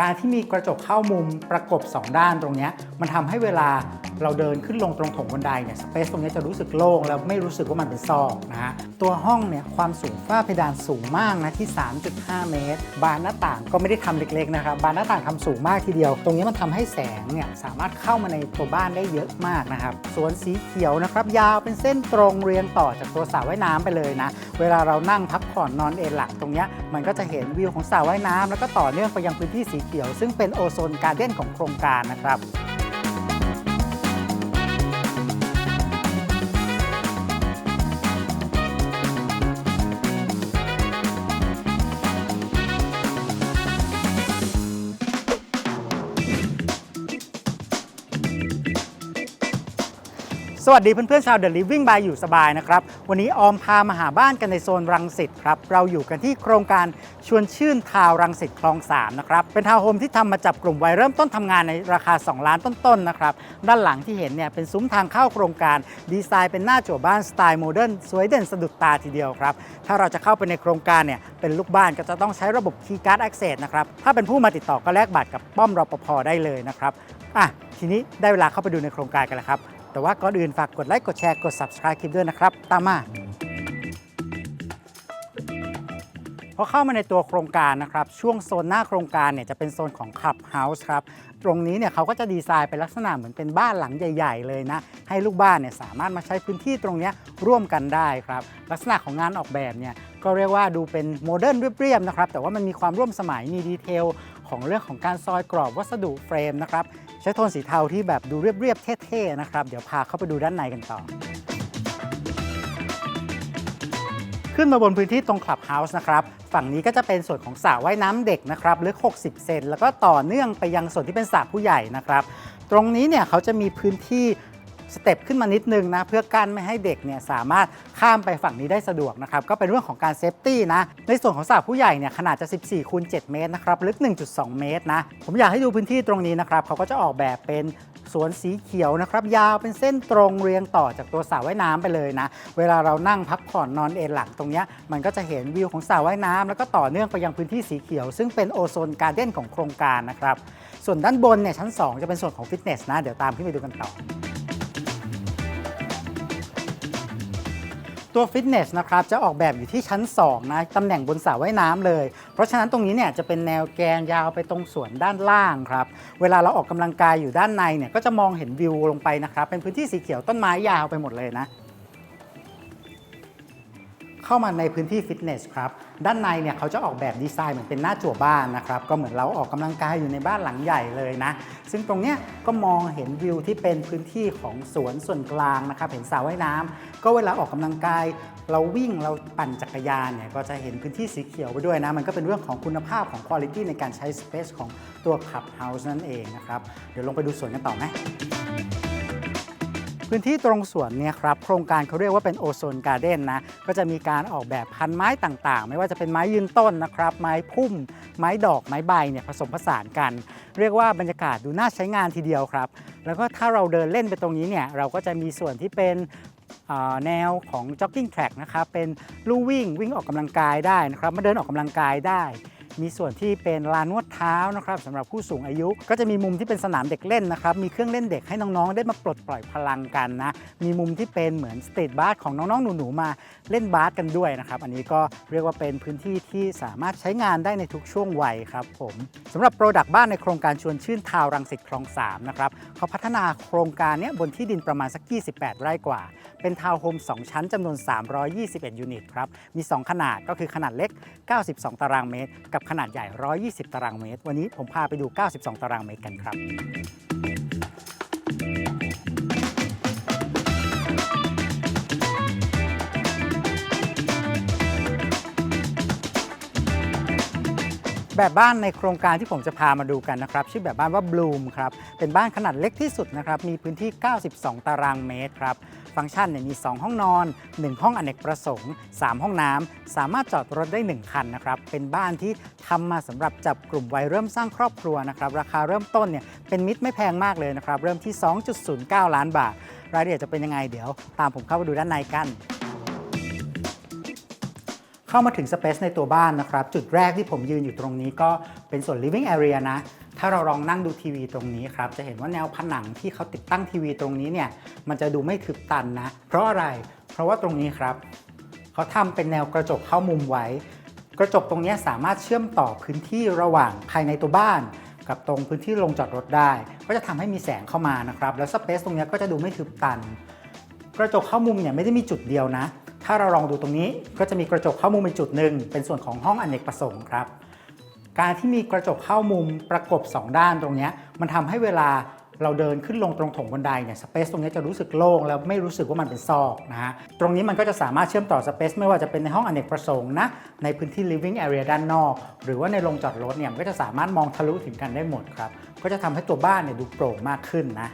การที่มีกระจกเข้ามุมประกบ 2 ด้านตรงเนี้ยมันทำให้เวลาเราเดินขึ้นลงตรงถงบันไดเนี่ยสเปซตรงเนี้ยจะรู้สึกโล่งแล้วไม่รู้สึกว่ามันเป็นซอกนะฮะตัวห้องเนี่ยความสูงฝ้าเพดานสูงมากนะที่ 3.5 เมตร บานหน้าต่างก็ไม่ได้ทำเล็กๆนะครับบานหน้าต่างทำสูงมากทีเดียว ตรงนี้มันทำให้แสงเนี่ยสามารถเข้ามาในตัวบ้านได้เยอะมากนะครับสวนสีเขียวนะครับยาวเป็นเส้นตรงเรียงต่อจากตัวสระว่ายน้ำไปเลยนะเวลาเรานั่งพักผ่อนนอนเอนหลักตรงเนี้ยมันก็จะเห็นวิวของสระว่ายน้ำแล้วก็ต่อเนื่องไปยังพื้นที่สีเขียว ซึ่งเป็นโอโซนการ์เด้นของโครงการนะครับ สวัสดีเพื่อนๆชาว The Living by อยู่สบายนะครับ วันนี้ออมพามาหาบ้านกันในโซนรังสิตครับ เราอยู่กันที่โครงการชวนชื่นทาวน์รังสิตคลอง 3 นะครับ เป็นทาวน์โฮมที่ทำมาจับกลุ่มวัยเริ่มต้นทำงานในราคา 2 ล้านต้นๆนะครับ ด้านหลังที่เห็นเนี่ยเป็นซุ้มทางเข้าโครงการ ดีไซน์เป็นหน้าจั่วบ้านสไตล์โมเดิร์นสวยเด่นสะดุดตาทีเดียวครับ ถ้าเราจะเข้าไปในโครงการเนี่ยเป็นลูกบ้านก็จะต้องใช้ระบบ Key Card Access นะครับถ้าเป็นผู้มาติดต่อก็แลกบัตรกับป้อมรปภได้เลยนะครับอะทีนี้ได้เวลาเข้าไปดูในโครงการกันแล้วครับ แต่ว่าก่อนอื่นฝากกดไลค์กดแชร์กด subscribe คลิปด้วยนะครับ ตามมาพอเข้ามาในตัวโครงการนะครับช่วงโซนหน้าโครงการเนี่ยจะเป็นโซนของ Clubhouse ครับ ตรงนี้เนี่ยเขาก็จะดีไซน์เป็นลักษณะเหมือนเป็นบ้านหลังใหญ่ ๆ เลยนะ ให้ลูกบ้านเนี่ยสามารถมาใช้พื้นที่ตรงนี้ร่วมกันได้ครับ ลักษณะของงานออกแบบเนี่ยก็เรียกว่าดูเป็นโมเดิร์นเรียบๆนะครับแต่ว่ามันมีความร่วมสมัยมีดีเทลของเรื่องของการซอยกรอบวัสดุเฟรมนะครับ ช้โทนสีเทาที่แบบดูเรียบๆเท่ๆนะครับ เดี๋ยวพาเข้าไปดูด้านในกันต่อ ขึ้นมาบนพื้นที่ตรงคลับเฮาส์นะครับ ฝั่งนี้ก็จะเป็นส่วนของสระว่ายน้ำเด็กนะครับลึก 60 เซนแล้วก็ต่อเนื่องไปยังส่วนที่เป็นสระผู้ใหญ่นะครับ ตรงนี้เนี่ยเขาจะมีพื้นที่ สเต็ปขึ้นมานิดนึงนะเพื่อกั้นไม่ให้เด็กเนี่ยสามารถข้ามไปฝั่งนี้ได้สะดวกนะครับก็เป็นเรื่องของการเซฟตี้นะในส่วนของสระผู้ใหญ่เนี่ยขนาดจะ 14คูณ7เมตรนะครับลึก 1.2 เมตรนะผมอยากให้ดูพื้นที่ตรงนี้นะครับเขาก็จะออกแบบเป็นสวนสีเขียวนะครับยาวเป็นเส้นตรงเรียงต่อจากตัวสระว่ายน้ำไปเลยนะ เวลาเรานั่งพักผ่อนนอนเอนหลังตรงเนี้ยมันก็จะเห็นวิวของสระว่ายน้ำแล้วก็ต่อเนื่องไปยังพื้นที่สีเขียว ซึ่งเป็นโอโซนการ์เด้นของโครงการนะครับส่วนด้านบนเนี่ยชั้น 2 จะเป็นส่วนของฟิตเนสนะ เดี๋ยวตามขึ้นไปดูกันต่อ ตัวฟิตเนสนะครับจะออกแบบอยู่ที่ชั้น 2 นะตำแหน่งบนสระว่ายน้ำเลย เพราะฉะนั้นตรงนี้เนี่ยจะเป็นแนวแกนยาวไปตรงส่วนด้านล่างครับ เวลาเราออกกำลังกายอยู่ด้านในเนี่ยก็จะมองเห็นวิวลงไปนะครับ เป็นพื้นที่สีเขียวต้นไม้ยาวไปหมดเลยนะ เข้ามาในพื้นที่ฟิตเนสครับ ด้านในเนี่ยเขาจะออกแบบดีไซน์เหมือนเป็นหน้าจั่วบ้านนะครับ ก็เหมือนเราออกกำลังกายอยู่ในบ้านหลังใหญ่เลยนะ ซึ่งตรงเนี้ยก็มองเห็นวิวที่เป็นพื้นที่ของสวนส่วนกลางนะครับ เห็นสระว่ายน้ำก็เวลาออกกำลังกาย เราวิ่งเราปั่นจักรยานเนี่ยก็จะเห็นพื้นที่สีเขียวไปด้วยนะ มันก็เป็นเรื่องของคุณภาพของคุณภาพในการใช้สเปซของตัวขับเฮาส์นั่นเองนะครับ เดี๋ยวลงไปดูสวนกันต่อไหม พื้นที่ตรงสวนเนี่ยครับโครงการเขาเรียกว่าเป็นโอโซนการ์เด้นนะก็จะมีการออกแบบพันไม้ต่างๆ ไม่ว่าจะเป็นไม้ยืนต้นนะครับ ไม้พุ่ม ไม้ดอกไม้ใบเนี่ยผสมผสานกัน เรียกว่าบรรยากาศดูน่าใช้งานทีเดียวครับ แล้วก็ถ้าเราเดินเล่นไปตรงนี้เนี่ยเราก็จะมีส่วนที่เป็นแนวของ jogging track นะครับเป็นลู่วิ่งวิ่งออกกำลังกายได้นะครับมาเดินออกกำลังกายได้ มีส่วนที่เป็นลานนวดเท้านะครับสำหรับผู้สูงอายุ ก็จะมีมุมที่เป็นสนามเด็กเล่นนะครับ มีเครื่องเล่นเด็กให้น้องๆ ได้มาปลดปล่อยพลังกันนะ มีมุมที่เป็นเหมือนสตรีทบาสของน้องๆ หนูๆ มาเล่นบาสกันด้วยนะครับ อันนี้ก็เรียกว่าเป็นพื้นที่ที่สามารถใช้งานได้ในทุกช่วงวัยครับผมสำหรับโปรดักต์บ้านในโครงการชวนชื่นทาวรังสิตคลอง3นะครับเขาพัฒนาโครงการเนี้ยบนที่ดินประมาณสัก 28 ไร่กว่า เป็นทาวน์โฮม 2 ชั้นจำนวน 321 ยูนิตครับ มี 2 ขนาดก็คือขนาดเล็ก 92 ตารางเมตร กับขนาดใหญ่ 120 ตารางเมตร วันนี้ผมพาไปดู 92 ตารางเมตรกันครับ แบบบ้านในโครงการที่ผมจะพามาดูกันนะครับ ชื่อแบบบ้านว่าบลูมครับ เป็นบ้านขนาดเล็กที่สุดนะครับ มีพื้นที่ 92 ตารางเมตรครับ ฟังก์ชันเนี่ยมี 2 ห้องนอน 1 ห้องอเนกประสงค์ 3 ห้องน้ำสามารถจอดรถได้ 1 คันนะครับ เป็นบ้านที่ทำมาสำหรับจับกลุ่มวัยเริ่มสร้างครอบครัวนะครับ ราคาเริ่มต้นเนี่ยเป็นมิตรไม่แพงมากเลยนะครับ เริ่มที่ 2.09 ล้านบาท รายละเอียดจะเป็นยังไงเดี๋ยว ตามผมเข้าไปดูด้านในกัน เข้ามาถึงสเปซในตัวบ้านนะครับ จุดแรกที่ผมยืนอยู่ตรงนี้ก็เป็นส่วน living area นะ ถ้าเราลองนั่งดูทีวีตรงนี้ครับ จะเห็นว่าแนวผนังที่เขาติดตั้งทีวีตรงนี้เนี่ย มันจะดูไม่ทึบตันนะ เพราะอะไร เพราะว่าตรงนี้ครับ เขาทำเป็นแนวกระจกเข้ามุมไว้ กระจกตรงนี้สามารถเชื่อมต่อพื้นที่ระหว่างภายในตัวบ้านกับตรงพื้นที่ลงจอดรถได้ ก็จะทำให้มีแสงเข้ามานะครับ แล้วสเปซตรงนี้ก็จะดูไม่ทึบตัน กระจกเข้ามุมเนี่ยไม่ได้มีจุดเดียวนะ ถ้าเราลองดูตรงนี้ก็จะมีกระจกเข้ามุมเป็นจุดหนึ่งเป็นส่วนของห้องอเนกประสงค์ครับการที่มีกระจกเข้ามุมประกบ 2 ด้านตรงนี้มันทำให้เวลาเราเดินขึ้นลงตรงถงบันไดเนี่ยสเปซตรงนี้จะรู้สึกโล่งแล้วไม่รู้สึกว่ามันเป็นซอกนะฮะตรงนี้มันก็จะสามารถเชื่อมต่อสเปซไม่ว่าจะเป็นในห้องอเนกประสงค์นะในพื้นที่ living area ด้านนอก หรือว่าในโรงจอดรถเนี่ยมันก็จะสามารถมองทะลุถึงกันได้หมดครับก็จะทำให้ตัวบ้านเนี่ยดูโปร่งมากขึ้นนะ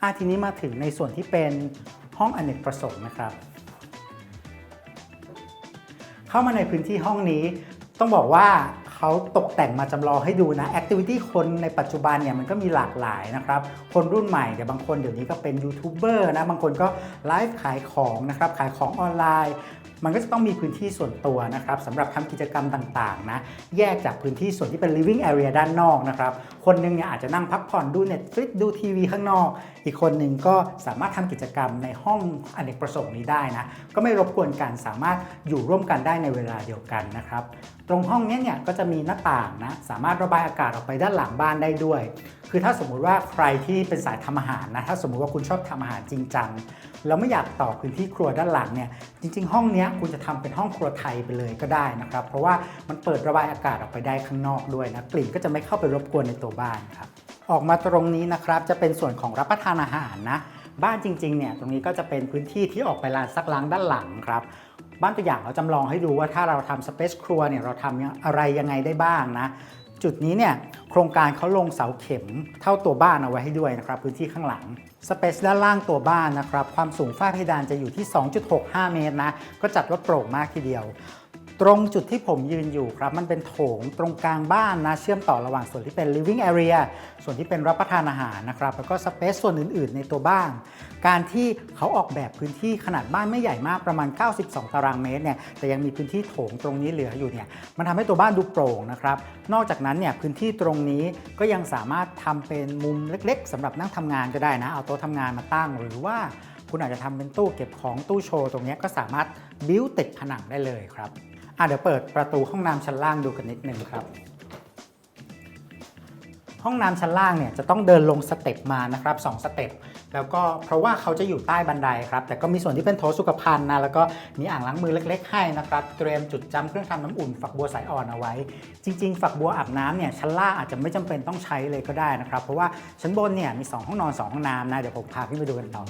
อะทีนี้มาถึงในส่วนที่เป็นห้องอเนกประสงค์นะครับ เข้ามาในพื้นที่ห้องนี้ ต้องบอกว่าเขาตกแต่งมาจำลองให้ดูนะแอคทิวิตี้คนในปัจจุบันเนี่ยมันก็มีหลากหลายนะครับ คนรุ่นใหม่เดี๋ยวบางคนเดี๋ยวนี้ก็เป็นยูทูบเบอร์นะ บางคนก็ไลฟ์ขายของนะครับ ขายของออนไลน์ มันก็จะต้องมีพื้นที่ส่วนตัวนะครับสำหรับทำกิจกรรมต่างๆนะแยกจากพื้นที่ส่วนที่เป็น living area ด้านนอกนะครับคนหนึงเนี่ยอาจจะนั่งพักผ่อนดู Netflix ดูทีวีข้างนอก อีกคนหนึ่งก็สามารถทำกิจกรรมในห้องอเนกประสงค์นี้ได้นะก็ไม่รบกวนกันสามารถอยู่ร่วมกันได้ในเวลาเดียวกันนะครับ ตรงห้องนี้เนี่ยก็จะมีหน้าต่างนะสามารถระบายอากาศออกไปด้านหลังบ้านได้ด้วย คือถ้าสมมุติว่าใครที่เป็นสายทำอาหารนะถ้าสมมุติว่าคุณชอบทำอาหารจริงจังแล้วไม่อยากต่อพื้นที่ครัวด้านหลังเนี่ยจริง ๆ ห้องนี้คุณจะทำเป็นห้องครัวไทยไปเลยก็ได้นะครับ เพราะว่ามันเปิดระบายอากาศออกไปได้ข้างนอกด้วยนะกลิ่นก็จะไม่เข้าไปรบกวนในตัวบ้านครับออกมาตรงนี้นะครับจะเป็นส่วนของรับประทานอาหารนะบ้านจริงๆเนี่ยตรงนี้ก็จะเป็นพื้นที่ที่ออกไปลานซักล้างด้านหลังครับ บ้านตัวอย่างเราจำลองให้ดูว่าถ้าเราทำสเปซครัวเนี่ยเราทำอะไรยังไงได้บ้างนะ จุดนี้เนี่ยโครงการเขาลงเสาเข็มเท่าตัวบ้านเอาไว้ให้ด้วยนะครับพื้นที่ข้างหลังสเปซด้านล่างตัวบ้านนะครับความสูงฝ้าเพดานจะอยู่ที่ 2.65 เมตรนะก็จัดว่าโปร่งมากทีเดียว ตรงจุดที่ผมยืนอยู่ครับ มันเป็นโถงตรงกลางบ้านนะ เชื่อมต่อระหว่างส่วนที่เป็น living area ส่วนที่เป็นรับประทานอาหารนะครับ แล้วก็สเปซส่วนอื่น ๆ ในตัวบ้าน การที่เขาออกแบบพื้นที่ขนาดบ้านไม่ใหญ่มากประมาณ 92 ตารางเมตรเนี่ยแต่ยังมีพื้นที่โถงตรงนี้เหลืออยู่เนี่ยมันทำให้ตัวบ้านดูโปร่งนะครับนอกจากนั้นเนี่ยพื้นที่ตรงนี้ก็ยังสามารถทำเป็นมุมเล็ก ๆสำหรับนั่งทำงานก็ได้นะเอาโต๊ะทำงานมาตั้งหรือว่าคุณอาจจะทำเป็นตู้เก็บของตู้โชว์ตรงนี้ก็สามารถบิ้วติดผนังได้เลยครับ อะเดี๋ยวเปิดประตูห้องน้ำชั้นล่างดูกันนิดนึงครับ ห้องน้ำชั้นล่างเนี่ยจะต้องเดินลงสเต็ปมานะครับ2สเต็ปแล้วก็เพราะว่าเขาจะอยู่ใต้บันไดครับ แต่ก็มีส่วนที่เป็นโถสุขภัณฑ์นะแล้วก็มีอ่างล้างมือเล็ก ๆ ให้นะครับ เตรียมจุดจำเครื่องทำน้ำอุ่น ฝักบัวสายอ่อนเอาไว้ จริง ๆ ฝักบัวอาบน้ำเนี่ยชั้นล่างอาจจะไม่จำเป็นต้องใช้เลยก็ได้นะครับ เพราะว่าชั้นบนเนี่ยมี 2 ห้องนอน 2 ห้องน้ำนะเดี๋ยวผมพาขึ้นไปดูกันต่อ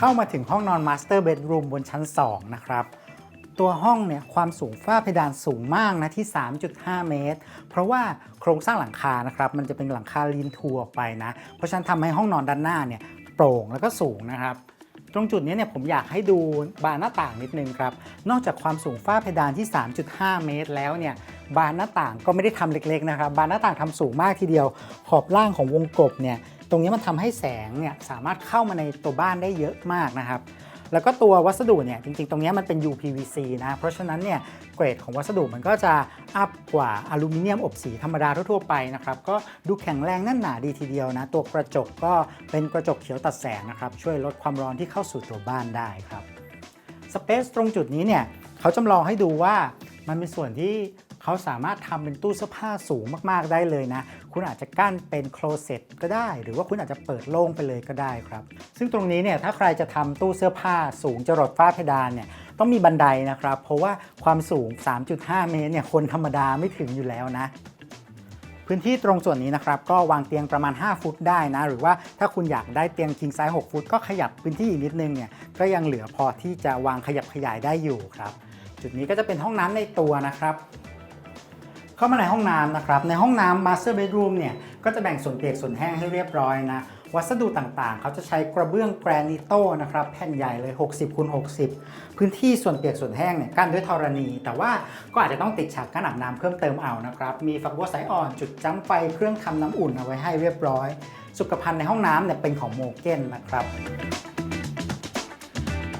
เข้ามาถึงห้องนอน Master Bedroom บนชั้น 2 นะครับ ตัวห้องเนี่ยความสูงฝ้าเพดานสูงมากนะที่ 3.5 เมตร เพราะว่าโครงสร้างหลังคานะครับมันจะเป็นหลังคาลีนทัวออกไปนะ เพราะฉะนั้นทำให้ห้องนอนด้านหน้าเนี่ยโปร่งแล้วก็สูงนะครับตรงจุดนี้เนี่ยผมอยากให้ดูบานหน้าต่างนิดนึงครับ นอกจากความสูงฝ้าเพดานที่ 3.5 เมตรแล้วเนี่ยบานหน้าต่างก็ไม่ได้ทำเล็กๆนะครับ บานหน้าต่างทำสูงมากทีเดียว ขอบล่างของวงกบเนี่ย ตรงนี้มันทำให้แสงเนี่ยสามารถเข้ามาในตัวบ้านได้เยอะมากนะครับ แล้วก็ตัววัสดุเนี่ยจริงๆ ตรงนี้มันเป็น UPVC นะ เพราะฉะนั้นเนี่ยเกรดของวัสดุมันก็จะอัพกว่าอลูมิเนียมอบสีธรรมดาทั่วๆไปนะครับ ก็ดูแข็งแรงแน่นหนาดีทีเดียวนะ ตัวกระจกก็เป็นกระจกเขียวตัดแสงนะครับ ช่วยลดความร้อนที่เข้าสู่ตัวบ้านได้ครับสเปซตรงจุดนี้เนี่ยเขาจำลองให้ดูว่ามันเป็นส่วนที่ เขาสามารถทำเป็นตู้เสื้อผ้าสูงมากๆได้เลยนะ คุณอาจจะกั้นเป็นโคลเซ็ตก็ได้ หรือว่าคุณอาจจะเปิดโล่งไปเลยก็ได้ครับ ซึ่งตรงนี้เนี่ยถ้าใครจะทำตู้เสื้อผ้าสูงจรดฝ้าเพดานเนี่ยต้องมีบันไดนะครับ เพราะว่าความสูง 3.5 เมตรเนี่ยคนธรรมดาไม่ถึงอยู่แล้วนะพื้นที่ตรงส่วนนี้นะครับก็วางเตียงประมาณ 5 ฟุตได้นะ หรือว่าถ้าคุณอยากได้เตียง king size 6ฟุต ก็ขยับพื้นที่อีกนิดนึงเนี่ยก็ยังเหลือพอที่จะวางขยับขยายได้อยู่ครับ จุดนี้ก็จะเป็นห้องน้ำในตัวนะครับ เข้ามาในห้องน้ำนะครับ ในห้องน้ำ master bedroom เนี่ย ก็จะแบ่งส่วนเปียกส่วนแห้งให้เรียบร้อยนะ วัสดุต่างๆ เขาจะใช้กระเบื้องแกรนิโตนะครับ แผ่นใหญ่เลย 60คูณ60 พื้นที่ส่วนเปียกส่วนแห้งเนี่ยกั้นด้วยธรณี แต่ว่าก็อาจจะต้องติดฉากกั้นอาบน้ำเพิ่มเติมเอานะครับ มีฝักบัวสายอ่อนจุดจ้ำไฟเครื่องทำน้ำอุ่นเอาไว้ให้เรียบร้อย สุขภัณฑ์ในห้องน้ำเนี่ยเป็นของโมเกนนะครับ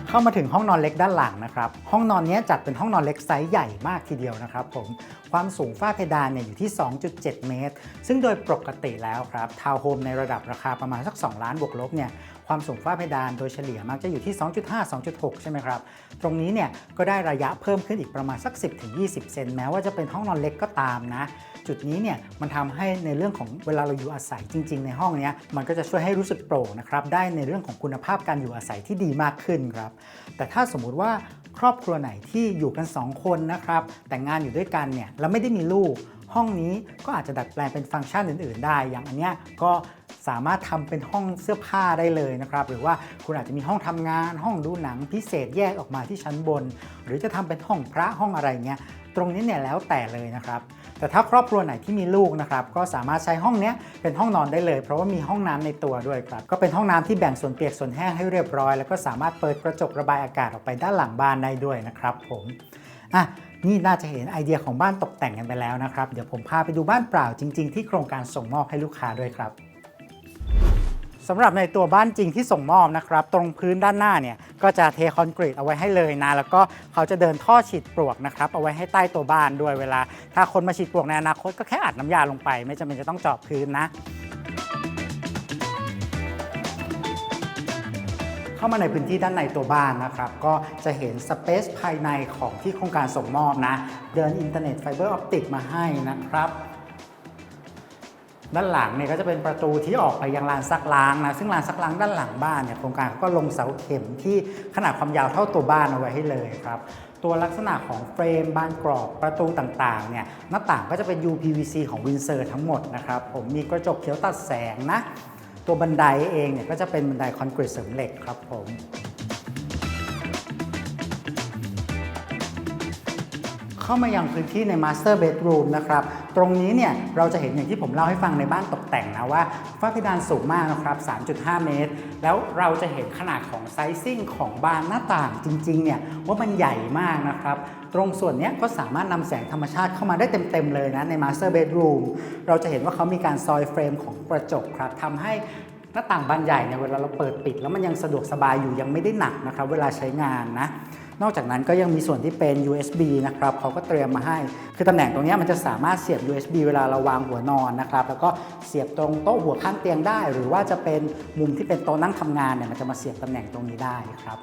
เข้ามาถึงห้องนอนเล็กด้านหลังนะครับ ห้องนอนนี้จัดเป็นห้องนอนเล็กไซส์ใหญ่มากทีเดียวนะครับผม ความสูงฝ้าเพดานเนี่ยอยู่ที่ 2.7 เมตร ซึ่งโดยปกติแล้วครับทาวน์โฮมในระดับราคาประมาณสัก 2 ล้านบวกลบเนี่ย ความสูงฝ้าเพดานโดยเฉลี่ยมักจะอยู่ที่ 2.5 2.6 ใช่ไหมครับ ตรงนี้เนี่ยก็ได้ระยะเพิ่มขึ้นอีกประมาณสัก 10-20 เซนแม้ว่าจะเป็นห้องนอนเล็กก็ตามนะ จุดนี้เนี่ยมันทำให้ในเรื่องของเวลาเราอยู่อาศัยจริง ๆ ในห้องเนี้ยมันก็จะช่วยให้รู้สึกโปร่งนะครับได้ในเรื่องของคุณภาพการอยู่อาศัยที่ดีมากขึ้นครับแต่ถ้าสมมุติว่าครอบครัวไหนที่อยู่กัน 2 คนนะครับแต่งงานอยู่ด้วยกันเนี่ยแล้วไม่ได้มีลูก ห้องนี้ก็อาจจะดัดแปลงเป็นฟังก์ชันอื่น ๆ ได้ อย่างอันเนี้ยก็ สามารถทำเป็นห้องเสื้อผ้าได้เลยนะครับ หรือว่าคุณอาจจะมีห้องทำงาน ห้องดูหนังพิเศษแยกออกมาที่ชั้นบน หรือจะทำเป็นห้องพระห้องอะไรเงี้ยตรงนี้เนี่ยแล้วแต่เลยนะครับแต่ถ้าครอบครัวไหนที่มีลูกนะครับก็สามารถใช้ห้องนี้เป็นห้องนอนได้เลย เพราะว่ามีห้องน้ำในตัวด้วยครับก็เป็นห้องน้ำที่แบ่งส่วนเปียกส่วนแห้งให้เรียบร้อย แล้วก็สามารถเปิดกระจกระบายอากาศออกไปด้านหลังบ้านได้ด้วยนะครับผมอะนี่น่าจะเห็นไอเดียของบ้านตกแต่งกันไปแล้วนะครับ เดี๋ยวผมพาไปดูบ้านเปล่าจริง ๆ ที่โครงการส่งมอบให้ลูกค้าด้วยครับ สำหรับในตัวบ้านจริงที่ส่งมอบนะครับ ตรงพื้นด้านหน้าเนี่ยก็จะเทคอนกรีตเอาไว้ให้เลยนะ แล้วก็เขาจะเดินท่อฉีดปลวกนะครับเอาไว้ให้ใต้ตัวบ้านด้วยเวลา ถ้าคนมาฉีดปลวกในอนาคตก็แค่อัดน้ำยาลงไป ไม่จำเป็นจะต้องเจาะพื้นนะเข้ามาในพื้นที่ด้านในตัวบ้านนะครับ ก็จะเห็นสเปซภายในของที่โครงการส่งมอบนะ เดินอินเทอร์เน็ตไฟเบอร์ออปติกมาให้นะครับ ด้านหลังเนี่ยก็จะเป็นประตูที่ออกไปยังลานซักล้างนะซึ่งลานซักล้างด้านหลังบ้านเนี่ยโครงการเขาก็ลงเสาเข็มที่ขนาดความยาวเท่าตัวบ้านเอาไว้ให้เลยครับตัวลักษณะของเฟรมบานกรอบประตูต่างๆเนี่ยหน้าต่างก็จะเป็น UPVC ของวินเซอร์ทั้งหมดนะครับผมมีกระจกเขียวตัดแสงนะตัวบันไดเองเนี่ยก็จะเป็นบันไดคอนกรีตเสริมเหล็กครับผม เข้ามายังพื้นที่ใน Master Bedroom นะครับ ตรงนี้เนี่ยเราจะเห็นอย่างที่ผมเล่าให้ฟังในบ้านตกแต่งนะว่าฝ้าเพดานสูงมากนะครับ 3.5 เมตร แล้วเราจะเห็นขนาดของไซซิ่งของบานหน้าต่างจริงๆเนี่ยว่ามันใหญ่มากนะครับ ตรงส่วนนี้ก็สามารถนำแสงธรรมชาติเข้ามาได้เต็มๆเลยนะใน Master Bedroom เราจะเห็นว่าเขามีการซอยเฟรมของกระจกครับทำให้หน้าต่างบานใหญ่เนี่ยเวลาเราเปิดปิด แล้วมันยังสะดวกสบายอยู่ยังไม่ได้หนักนะครับเวลาใช้งานนะ นอกจากนั้นก็ยังมีส่วนที่เป็น USB นะครับเขาก็เตรียมมาให้ คือตำแหน่งตรงนี้มันจะสามารถเสียบ USB เวลาเราวางหัวนอนนะครับ แล้วก็เสียบตรงโต๊ะหัวข้างเตียงได้ หรือว่าจะเป็นมุมที่เป็นโต๊ะนั่งทำงานเนี่ยมันจะมาเสียบตำแหน่งตรงนี้ได้ครับ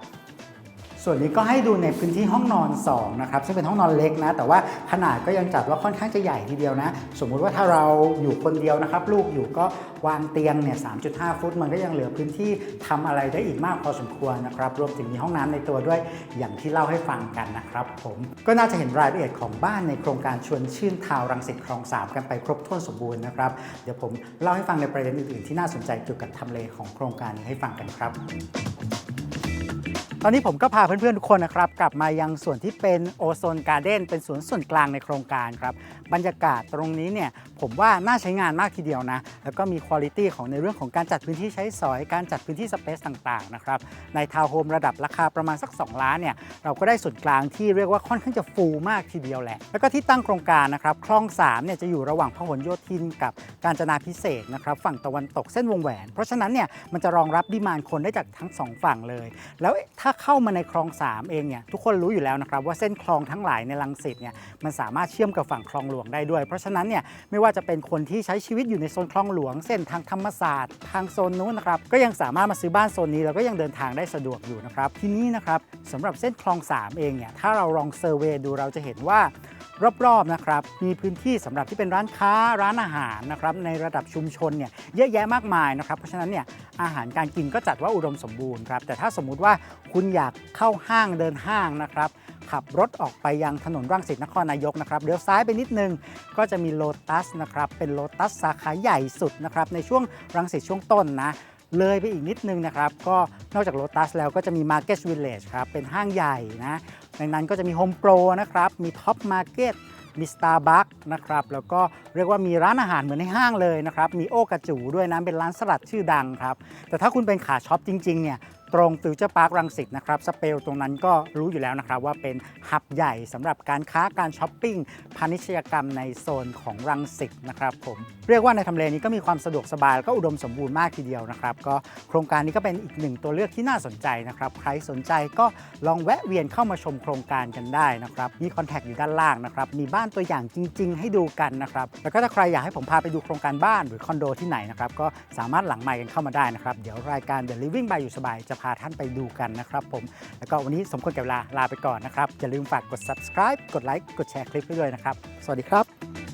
ส่วนนี้ก็ให้ดูในพื้นที่ห้องนอน2นะครับซึ่งเป็นห้องนอนเล็กนะ แต่ว่าขนาดก็ยังจัดว่าค่อนข้างจะใหญ่ทีเดียวนะ สมมุติว่าถ้าเราอยู่คนเดียวนะครับ ลูกอยู่ก็วางเตียงเนี่ย3.5 ฟุต มันก็ยังเหลือพื้นที่ทำอะไรได้อีกมากพอสมควรนะครับ รวมถึงมีห้องน้ำในตัวด้วยอย่างที่เล่าให้ฟังกันนะครับผมก็น่าจะเห็นรายละเอียดของบ้านในโครงการชวนชื่นทาวน์รังสิตคลอง 3 กันไปครบถ้วนสมบูรณ์นะครับเดี๋ยวผมเล่าให้ฟังในประเด็นอื่นๆที่น่าสนใจเกี่ยวกับทำเลของโครงการนี้ให้ฟังกันครับ ตอนนี้ผมก็พาเพื่อนๆทุกคนนะครับกลับมายังส่วนที่เป็นโอโซนการ์เด้นเป็นสวนส่วนกลางในโครงการครับบรรยากาศตรงนี้เนี่ยผมว่าน่าใช้งานมากทีเดียวนะ แล้วก็มีคุณภาพของในเรื่องของการจัดพื้นที่ใช้สอย การจัดพื้นที่สเปซต่างๆนะครับในทาวน์โฮมระดับราคาประมาณสัก 2 ล้านเนี่ยเราก็ได้ส่วนกลางที่เรียกว่าค่อนข้างจะฟูมากทีเดียวแหละ แล้วก็ที่ตั้งโครงการนะครับคลอง3เนี่ยจะอยู่ระหว่างพหลโยธินกับการจนาพิเศษนะครับฝั่งตะวันตกเส้นวงแหวน เพราะฉะนั้นเนี่ยมันจะรองรับดิมานคนได้จากทั้งสองฝั่งเลย แล้วถ้าเข้ามาในคลอง 3 เองเนี่ยทุกคนรู้อยู่แล้วนะครับว่าเส้นคลองทั้งหลายในลังสิตเนี่ยมันสามารถเชื่อมกับฝั่งคลองหลวงได้ด้วย เพราะฉะนั้นเนี่ยไม่ว่าจะเป็นคนที่ใช้ชีวิตอยู่ในโซนคลองหลวง เส้นทางธรรมศาสตร์ทางโซนนู้นนะครับก็ยังสามารถมาซื้อบ้านโซนนี้แล้วก็ยังเดินทางได้สะดวกอยู่นะครับทีนี้นะครับสำหรับเส้นคลอง 3 เองเนี่ยถ้าเราลองเซอร์เวยดูเราจะเห็นว่ารอบๆนะครับมีพื้นที่สำหรับที่เป็นร้านค้าร้านอาหารนะครับในระดับชุมชนเนี่ยเยอะแยะมากมายนะครับเพราะฉะนั้นเนี่ย อาหารการกินก็จัดว่าอุดมสมบูรณ์ครับ แต่ถ้าสมมุติว่าคุณอยากเข้าห้างเดินห้างนะครับ ขับรถออกไปยังถนนรังสิตนครนายกนะครับเลี้ยวซ้ายไปนิดนึงก็จะมีโลตัสนะครับเป็นโลตัสสาขาใหญ่สุดนะครับในช่วงรังสิตช่วงต้นนะเลยไปอีกนิดนึงนะครับ ก็นอกจากโ o ตัสแล้วก็จะมี Market Village ครับ เป็นห้างใหญ่นะ ในนั้นก็จะมี Home Pro นะครับ มี Top Market มีสตาร์บัคนะครับแล้วก็เรียกว่ามีร้านอาหารเหมือนในห้างเลยนะครับมีโอกระจูด้วยนะเป็นร้านสลัดชื่อดังครับแต่ถ้าคุณเป็นขาช็อปจริงๆเนี่ย ตรงฟิวเจอร์พาร์ครังสิตนะครับสเปลตรงนั้นก็รู้อยู่แล้วนะครับว่าเป็นหับใหญ่สำหรับการค้าการช้อปปิ้งพาณิชยกรรมในโซนของรังสิตนะครับผมเรียกว่าในทำเลนี้ก็มีความสะดวกสบายแล้วก็อุดมสมบูรณ์มากทีเดียวนะครับก็โครงการนี้ก็เป็นอีกหนึ่งตัวเลือกที่น่าสนใจนะครับใครสนใจก็ลองแวะเวียนเข้ามาชมโครงการกันได้นะครับมีคอนแทคอยู่ด้านล่างนะครับมีบ้านตัวอย่างจริง ๆ ให้ดูกันนะครับแล้วก็ถ้าใครอยากให้ผมพาไปดูโครงการบ้านหรือคอนโดที่ไหนนะครับก็สามารถหลังไมค์กันเข้ามาได้นะครับเดี๋ยวรายการ The Living by อยู่สบายจะพาาท่านไปดูกันนะครับผม แล้วก็วันนี้สมควรแก่เวลาลาไปก่อนนะครับอย่าลืมฝากกด subscribe กดไลค์กดแชร์คลิปด้วยนะครับ สวัสดีครับ